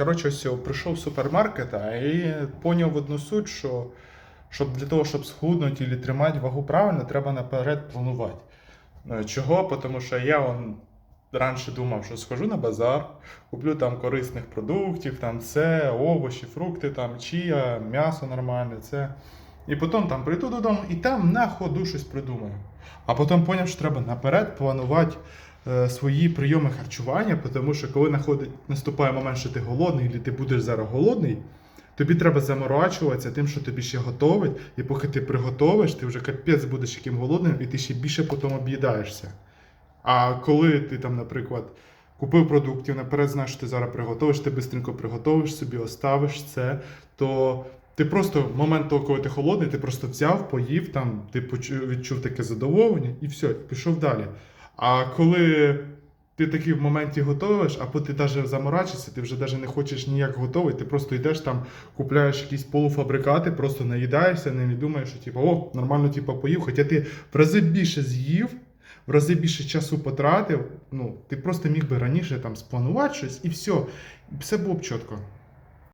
Коротше, ось прийшов в супермаркет і поняв одну суть, що щоб для того, щоб схуднути і тримати вагу правильно, треба наперед планувати. Е, Чого? Тому що я он, раніше думав, що схожу на базар, куплю там корисних продуктів, там це, овочі, фрукти, там чия, м'ясо нормальне, це. І потім там прийду додому і там на ходу щось придумаю. А потім поняв, що треба наперед планувати свої прийоми харчування, тому що коли наступає момент, що ти голодний, або ти будеш зараз голодний, тобі треба заморачуватися тим, що тобі ще готовить, і поки ти приготовиш, ти вже капець будеш яким голодним, і ти ще більше потім об'їдаєшся. А коли ти там, наприклад, купив продуктів, наперед знаєш, що ти зараз приготовиш, ти швидко приготовиш собі, оставиш це, то ти просто в момент того, коли ти холодний, ти просто взяв, поїв, там, ти відчув таке задоволення і все, пішов далі. А коли ти такий в моменті готуєш, а потім ти навіть заморачишся, ти вже навіть не хочеш ніяк готовий, ти просто йдеш там, купляєш якісь полуфабрикати, просто наїдаєшся, не думаєш, що типу, о, нормально типу, поїв, хоча ти в рази більше з'їв, в рази більше часу потратив. Ну, ти просто міг би раніше там спланувати щось і все. Все було б чітко.